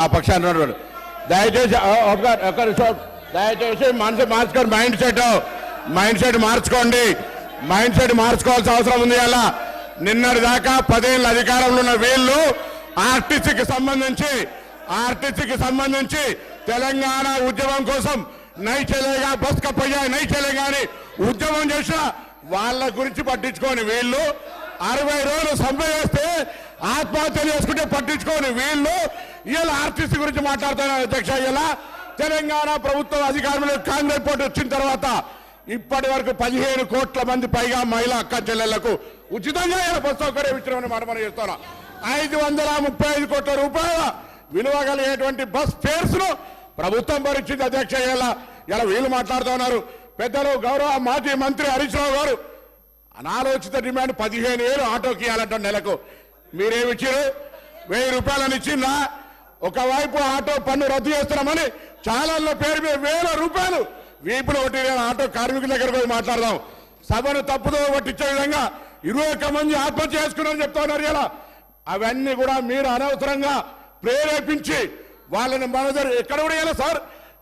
ఆ పక్షాన్ని ఉన్నవాడు దయచేసి ఒక దయచేసి మనసు మార్చుకోండి మైండ్ సెట్ మైండ్ సెట్ మార్చుకోండి. మైండ్ సెట్ మార్చుకోవాల్సిన అవసరం ఉంది అలా నిన్నటి దాకా పదేళ్ళ అధికారంలో ఉన్న వీళ్ళు ఆర్టీసీకి సంబంధించి ఆర్టీసీకి సంబంధించి తెలంగాణ ఉద్యమం కోసం నై చెలేగా బస్ కప్పయ్యా అని ఉద్యమం చేసిన వాళ్ళ గురించి పట్టించుకోని వీళ్ళు అరవై రోజులు సమ్మె చేస్తే ఆత్మహత్యలు చేసుకుంటే పట్టించుకోని వీళ్ళు. ఇలా ఆర్టీసీ గురించి మాట్లాడుతున్నారు అధ్యక్ష ఇలా తెలంగాణ ప్రభుత్వం అధికారంలో కాంగ్రెస్ పార్టీ వచ్చిన తర్వాత ఇప్పటి వరకు పదిహేను కోట్ల మంది పైగా మహిళా అక్క చెల్లెళ్ళకు ఉచితంగా ఇలా బస్ సౌకర్యం ఇచ్చినామని మాట మనం చేస్తున్నాం ఐదు వందల ముప్పై ఐదు కోట్ల రూపాయల విలువ కలిగేటువంటి బస్ ఫేర్స్ను ప్రభుత్వం భరించింది అధ్యక్ష ఇలా ఇలా వీళ్ళు మాట్లాడుతున్నారు. పెద్దలు గౌరవ మాజీ మంత్రి హరీష్ రావు గారు అనాలోచిత డిమాండ్ పదిహేను వేలు ఆటోకి ఇవ్వాలంట నెలకు. మీరేమి ఇచ్చారు వెయ్యి రూపాయలని ఇచ్చిందా ఒకవైపు ఆటో పన్ను రద్దు చేస్తున్నామని చాలా పేరు మీద వేల రూపాయలు వీపులు ఒకటి ఆటో కార్మికుల దగ్గర పోయి మాట్లాడదాం. సభను తప్పుదో పట్టించే విధంగా ఇరవై ఒక్క మంది ఆత్మహత్య చేసుకున్నారని చెప్తా ఉన్నారు ఇలా. అవన్నీ కూడా మీరు అనవసరంగా ప్రేరేపించి వాళ్ళని మన దగ్గర ఎక్కడ కూడా ఇలా సార్.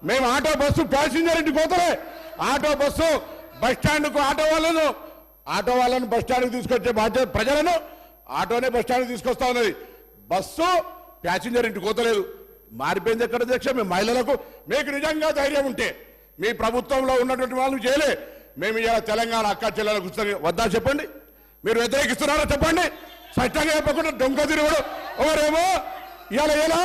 మేము ఆటో బస్సు ప్యాసింజర్ ఇంటికి పోతలే. ఆటో బస్సు బస్ స్టాండ్కు ఆటో వాళ్ళను ఆటో వాళ్ళను బస్ స్టాండ్కి తీసుకొచ్చే బాధ్యత ప్రజలను ఆటోనే బస్ స్టాండ్కి తీసుకొస్తా ఉన్నది. బస్సు ప్యాసింజర్ ఇంటికి పోతలేదు మారిపోయింది ఎక్కడ అధ్యక్ష? మేము మహిళలకు. మీకు నిజంగా ధైర్యం ఉంటే మీ ప్రభుత్వంలో ఉన్నటువంటి వాళ్ళు చేయలే. మేము ఇలా తెలంగాణ అక్క చెల్లెలకు కూర్చొని వద్దా చెప్పండి? మీరు వ్యతిరేకిస్తున్నారో చెప్పండి? స్పష్టంగా చెప్పకుండా డొంక తిరుగుడు. ఎవరేమో? ఇలా ఇలా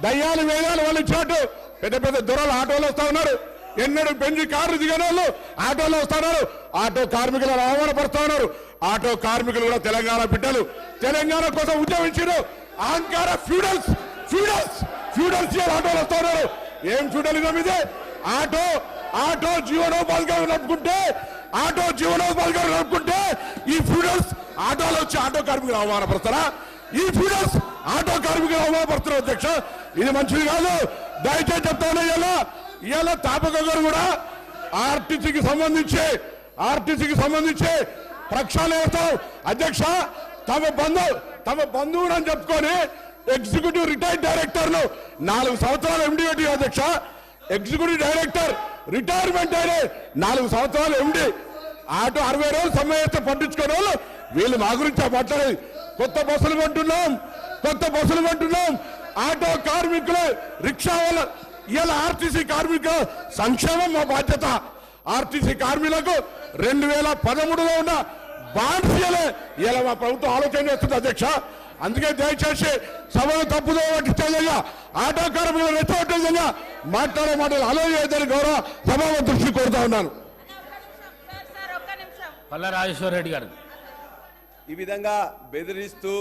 దయ్యాలు వేదాలు వాళ్ళు ఇచ్చినట్టు పెద్ద పెద్ద దూరాలు ఆటోలు వస్తూ ఉన్నారు. ఎన్నడూ పెంచి కార్లు దిగిన వాళ్ళు ఆటోలో వస్తా ఆటో కార్మికులను అవమానపరుస్తా ఉన్నారు. ఆటో కార్మికులు కూడా తెలంగాణ బిడ్డలు. తెలంగాణ కోసం ఉద్యమించారు. అహంకార ఫ్యూడల్స్ ఫ్యూడల్స్ ఫ్యూడల్స్ ఆటోలు వస్తా ఉన్నారు. ఏం ఫ్యూడలిజం ఇది? ఆటో ఆటో జీవనోపాధిగా నడుపుకుంటే ఆటో జీవనోపాధిగా నడుపుకుంటే ఈ ఫ్యూడల్స్ ఆటోలో వచ్చి ఆటో కార్మికులు అవమానపరుస్తారా? ఈ ఫ్యూడల్స్ ఆటో కార్మికులు అవమానపరుస్తున్నారు అధ్యక్ష. ఇది మంచిది కాదు. దయచేసి చెప్తాను ఇలా ఇవాళ తాపక గారు కూడా ఆర్టీసీకి సంబంధించి ఆర్టీసీకి సంబంధించి ప్రక్షాళన చేస్తాం అధ్యక్ష తమ బంధు తమ బంధువుడు అని చెప్పుకొని ఎగ్జిక్యూటివ్ రిటైర్డ్ డైరెక్టర్ను నాలుగు సంవత్సరాలు ఎండి అధ్యక్ష ఎగ్జిక్యూటివ్ డైరెక్టర్ రిటైర్మెంట్ అయిన నాలుగు సంవత్సరాలు ఎండి ఆటో అరవై రోజులు సమ్మె పట్టించుకునే వాళ్ళు వీళ్ళు మా గురించి మాట్లాడేది కొత్త బస్సులు కొంటున్నాం కొత్త బస్సులు కొంటున్నాం. ఆటో కార్మికులు రిక్షా వాళ్ళ ఇలా ఆర్టీసీ కార్మికుల సంక్షేమం మా బాధ్యత. ఆర్టీసీ కార్మికులకు రెండు వేల పదమూడులో ఉన్న బాండ్స్ ఇయ్యలే ఇలా మా ప్రభుత్వం ఆలోచన చేస్తుంది అధ్యక్ష. అందుకే దయచేసి సభను తప్పుదో పట్టించే విధంగా ఆటో కార్మికులు రెచ్చగొట్టే విధంగా మాట్లాడే మాటలు అలో చేయదని గౌరవ సభాపతి దృష్టి కోరుతా ఉన్నాను. సార్ సార్ ఒక్క నిమిషం పల్ల రాజేశ్వర రెడ్డి గారు. ఈ విధంగా బెదిరిస్తూ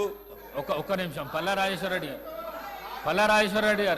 ఒక ఒక్క నిమిషం. పల్ల రాజేశ్వర రెడ్డి గారు. పల్ల రాజేశ్వర రెడ్డి గారు.